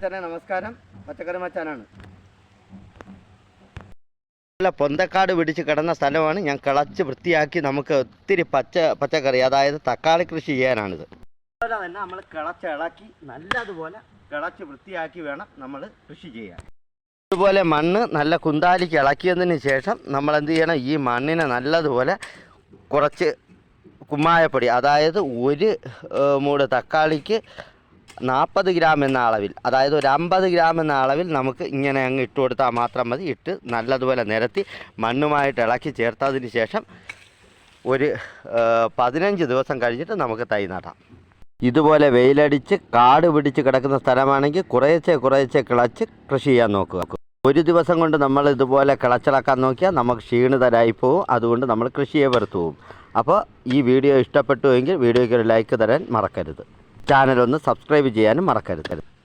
തന്നെ നമസ്കാരം. പച്ചക്കറി മച്ചാനാണ്. നല്ല പൊന്തക്കാട് പിടിച്ച് കിടന്ന സ്ഥലമാണ് ഞാൻ കിളച്ച് വൃത്തിയാക്കി നമുക്ക് ഒത്തിരി പച്ച പച്ചക്കറി അതായത് തക്കാളി കൃഷി ചെയ്യാനാണിത്. അതുപോലെ തന്നെ നമ്മൾ കിളച്ച് ഇളക്കി നല്ലതുപോലെ കിളച്ച് വൃത്തിയാക്കി വേണം നമ്മൾ കൃഷി ചെയ്യാൻ. അതുപോലെ മണ്ണ് നല്ല കുന്താലിക്ക് ഇളക്കിയതിന് ശേഷം നമ്മൾ എന്ത് ചെയ്യണം? ഈ മണ്ണിനെ നല്ലതുപോലെ കുറച്ച് കുമ്മായപ്പൊടി അതായത് ഒരു മൂട് തക്കാളിക്ക് നാൽപ്പത് ഗ്രാം എന്ന അളവിൽ അതായത് ഒരു അമ്പത് ഗ്രാം എന്ന അളവിൽ നമുക്ക് ഇങ്ങനെ അങ്ങ് ഇട്ട് കൊടുത്താൽ മാത്രം മതി. ഇട്ട് നല്ലതുപോലെ നിരത്തി മണ്ണുമായിട്ട് ഇളക്കി ചേർത്തതിന് ശേഷം ഒരു പതിനഞ്ച് ദിവസം കഴിഞ്ഞിട്ട് നമുക്ക് തൈ നടാം. ഇതുപോലെ വെയിലടിച്ച് കാട് പിടിച്ച് കിടക്കുന്ന സ്ഥലമാണെങ്കിൽ കുറേശ്ശെ കുറേശ്ശെ കിളച്ച് കൃഷി ചെയ്യാൻ നോക്കുക. ഒരു ദിവസം കൊണ്ട് നമ്മൾ ഇതുപോലെ കിളച്ചിളക്കാൻ നോക്കിയാൽ നമുക്ക് ക്ഷീണിതരായി പോവും. അതുകൊണ്ട് നമ്മൾ കൃഷിയെ വെറുത്തു പോകും അപ്പോൾ ഈ വീഡിയോ ഇഷ്ടപ്പെട്ടുവെങ്കിൽ വീഡിയോയ്ക്ക് ഒരു ലൈക്ക് തരാൻ മറക്കരുത്. ചാനൽ ഒന്ന് സബ്സ്ക്രൈബ് ചെയ്യാനും മറക്കരുത്.